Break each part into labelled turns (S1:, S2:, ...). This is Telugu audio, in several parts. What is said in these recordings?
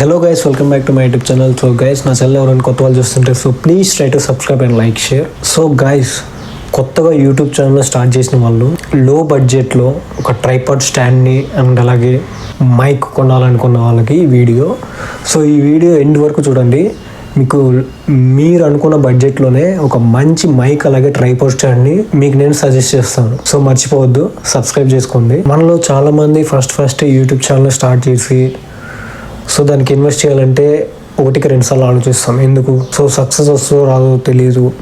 S1: Hello guys welcome back to my YouTube channel so guys నా ఛానల్ ఎవరైనా కొత్త వాళ్ళు చూస్తుంటే so please try to subscribe and like share so guys కొత్తగా యూట్యూబ్ ఛానల్ స్టార్ట్ చేసిన వాళ్ళు లో బడ్జెట్లో ఒక ట్రైపాడ్ స్టాండ్ని అండ్ అలాగే మైక్ కొనాలనుకున్న వాళ్ళకి ఈ వీడియో. సో ఈ వీడియో ఎండ్ వరకు చూడండి. మీకు మీరు అనుకున్న బడ్జెట్లోనే ఒక మంచి మైక్ అలాగే ట్రైపోడ్ స్టాండ్ని మీకు నేను సజెస్ట్ చేస్తాను. సో మర్చిపోవద్దు సబ్స్క్రైబ్ చేసుకోండి. మనలో చాలామంది first first YouTube channel start చేసి సో దానికి ఇన్వెస్ట్ చేయాలంటే ఒకటికి రెండు సార్లు ఆలోచిస్తాం. ఎందుకు? సో సక్సెస్ వస్తుందో రాదో తెలియదు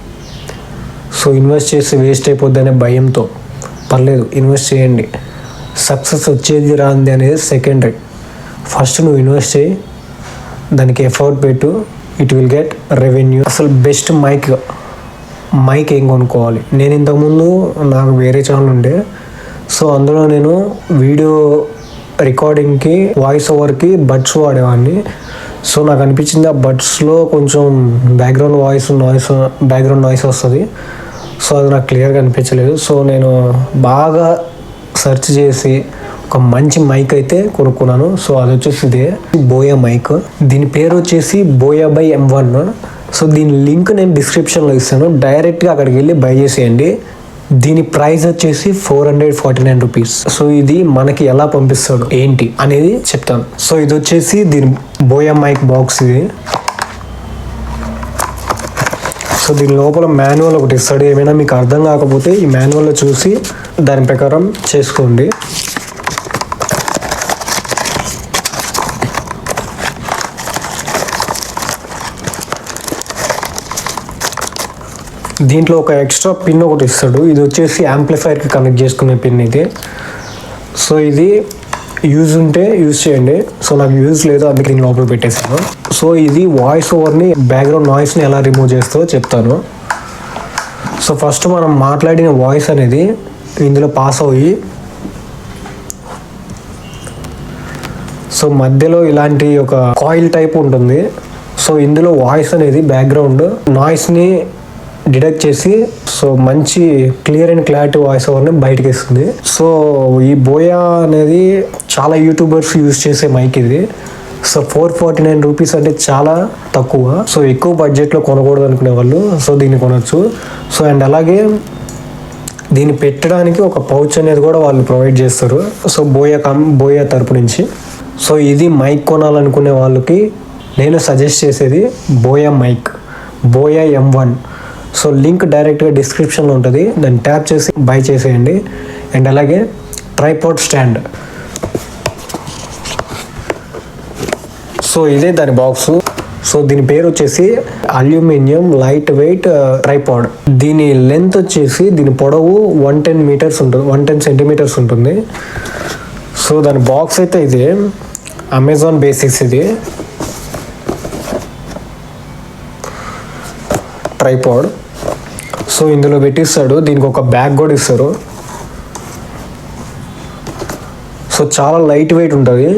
S1: సో ఇన్వెస్ట్ చేసి వేస్ట్ అయిపోద్ది అనే భయంతో. పర్లేదు ఇన్వెస్ట్ చేయండి. సక్సెస్ వచ్చేది రాంది అనేది సెకండరీ. ఫస్ట్ నువ్వు ఇన్వెస్ట్ చేయి దానికి ఎఫర్ట్ పెట్టు ఇట్ విల్ గెట్ రెవెన్యూ. అసలు బెస్ట్ మైక్ మైక్ ఏం కొనుక్కోవాలి? నేను ఇంతకుముందు నాకు వేరే ఛానల్ ఉండే. సో అందులో నేను వీడియో రికార్డింగ్కి వాయిస్ ఓవర్కి బడ్స్ వాడేవాడిని. సో నాకు అనిపించింది ఆ బడ్స్లో కొంచెం background voice noise background noise వస్తుంది. సో అది నాకు క్లియర్గా అనిపించలేదు. సో నేను బాగా సెర్చ్ చేసి ఒక మంచి మైక్ అయితే కొనుక్కున్నాను. సో అది వచ్చేసి ఇదే బోయా మైక్ దీని పేరు వచ్చేసి Boya by M one so దీని లింక్ నేను డిస్క్రిప్షన్లో ఇస్తాను. డైరెక్ట్గా అక్కడికి వెళ్ళి బై చేసేయండి. దీని ప్రైస్ వచ్చేసి four hundred forty nine rupees. So ఇది మనకి ఎలా పంపిస్తాడు ఏంటి అనేది చెప్తాను. సో ఇది వచ్చేసి దీని బోయా మైక్ బాక్స్ ఇది. సో దీని లోపల మాన్యువల్ ఒకటి ఇస్తాడు. ఏమైనా మీకు అర్థం కాకపోతే ఈ మాన్యువల్లో చూసి దాని ప్రకారం చేసుకోండి. దీంట్లో ఒక ఎక్స్ట్రా పిన్ ఒకటి ఇస్తాడు. ఇది వచ్చేసి యాంప్లిఫైర్కి కనెక్ట్ చేసుకునే పిన్ ఇది. సో ఇది యూజ్ ఉంటే యూజ్ చేయండి. సో నాకు యూజ్ లేదు అందుకే నేను లోపల పెట్టేసాను సో ఇది వాయిస్ ఓవర్ని బ్యాక్గ్రౌండ్ నాయిస్ని ఎలా రిమూవ్ చేస్తో చెప్తాను. సో ఫస్ట్ మనం మాట్లాడిన వాయిస్ అనేది ఇందులో పాస్ అయ్యి సో మధ్యలో ఇలాంటి ఒక కాయిల్ టైప్ ఉంటుంది. సో ఇందులో వాయిస్ అనేది బ్యాక్గ్రౌండ్ నాయిస్ని డిడక్ట్ చేసి సో మంచి క్లియర్ అండ్ క్లారిటీ వాయిస్ ఓవర్ని బయటకి ఇస్తుంది సో ఈ బోయా అనేది చాలా యూట్యూబర్స్ యూజ్ చేసే మైక్ ఇది. So four forty nine rupees అంటే చాలా తక్కువ. సో ఎక్కువ బడ్జెట్లో కొనకూడదు అనుకునే వాళ్ళు సో దీన్ని కొనవచ్చు సో అండ్ అలాగే దీన్ని పెట్టడానికి ఒక పౌచ్ అనేది కూడా వాళ్ళు ప్రొవైడ్ చేస్తారు. సో బోయా కం బోయా తరపు నుంచి. సో ఇది మైక్ కొనాలనుకునే వాళ్ళకి నేను సజెస్ట్ చేసేది Boya mic. Boya M one. So link డైరెక్ట్గా డిస్క్రిప్షన్లో ఉంటుంది. దాన్ని ట్యాప్ చేసి బై చేసేయండి. అండ్ అలాగే ట్రైపాడ్ స్టాండ్. సో ఇదే దాని బాక్స్. సో దీని పేరు వచ్చేసి అల్యూమినియం లైట్ వెయిట్ ట్రైపాడ్. దీని లెంత్ వచ్చేసి దీని పొడవు వన్ టెన్ మీటర్స్ ఉంటుంది వన్ టెన్ సెంటీమీటర్స్ ఉంటుంది. సో దాని బాక్స్ అయితే ఇది. అమెజాన్ బేసిక్స్ ఇది. ట్రైపాడ్. సో ఇందులో పెట్టిస్తాడు. దీనికి ఒక బ్యాగ్ కూడా ఇస్తారు. సో చాలా లైట్ వెయిట్ ఉంటుంది.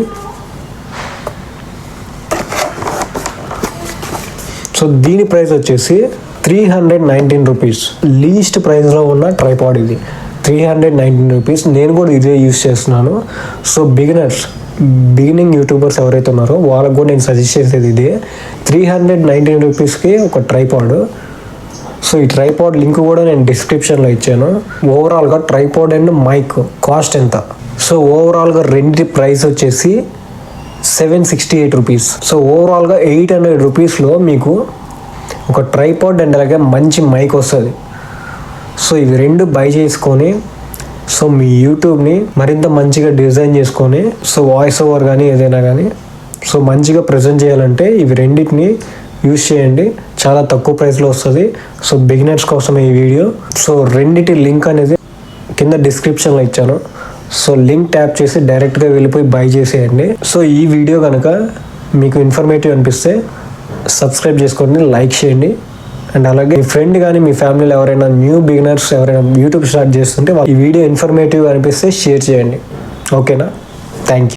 S1: సో దీని ప్రైస్ వచ్చేసి three hundred nineteen rupees. Least ప్రైస్లో ఉన్న ట్రైపాడ్ ఇది. Three hundred nineteen rupees. నేను కూడా ఇదే యూస్ చేస్తున్నాను. సో బిగినర్స్ బిగినింగ్ యూట్యూబర్స్ ఎవరైతే ఉన్నారో వాళ్ళకు కూడా నేను సజెస్ట్ చేసేది ఇదే. త్రీ హండ్రెడ్ నైన్టీన్ రూపీస్కి ఒక ట్రైపాడ్. సో ఈ ట్రైపాడ్ లింక్ కూడా నేను డిస్క్రిప్షన్లో ఇచ్చాను. ఓవరాల్గా ట్రైపాడ్ అండ్ మైక్ కాస్ట్ ఎంత? సో ఓవరాల్గా రెండింటి ప్రైస్ వచ్చేసి seven sixty eight rupees so ఓవరాల్గా ఎయిట్ హండ్రెడ్ రూపీస్లో మీకు ఒక ట్రైపాడ్ అండ్ అలాగే మంచి మైక్ వస్తుంది. సో ఇవి రెండు బై చేసుకొని సో మీ యూట్యూబ్ని మరింత మంచిగా డిజైన్ చేసుకొని సో వాయిస్ ఓవర్ కానీ ఏదైనా కానీ సో మంచిగా ప్రజెంట్ చేయాలంటే ఇవి రెండింటిని యూస్ చేయండి. చాలా తక్కువ ప్రైస్లో వస్తుంది. సో బిగినర్స్ కోసం ఈ వీడియో సో రెండిటి లింక్ అనేది కింద డిస్క్రిప్షన్లో ఇచ్చాను. సో లింక్ ట్యాప్ చేసి డైరెక్ట్గా వెళ్ళిపోయి బై చేసేయండి. సో ఈ వీడియో కనుక మీకు ఇన్ఫర్మేటివ్ అనిపిస్తే సబ్స్క్రైబ్ చేసుకోండి లైక్ చేయండి. అండ్ అలాగే మీ ఫ్రెండ్ కానీ మీ ఫ్యామిలీలో ఎవరైనా న్యూ బిగినర్స్ ఎవరైనా యూట్యూబ్ స్టార్ట్ చేస్తుంటే ఈ వీడియో ఇన్ఫర్మేటివ్ అనిపిస్తే షేర్ చేయండి. ఓకేనా థ్యాంక్ యూ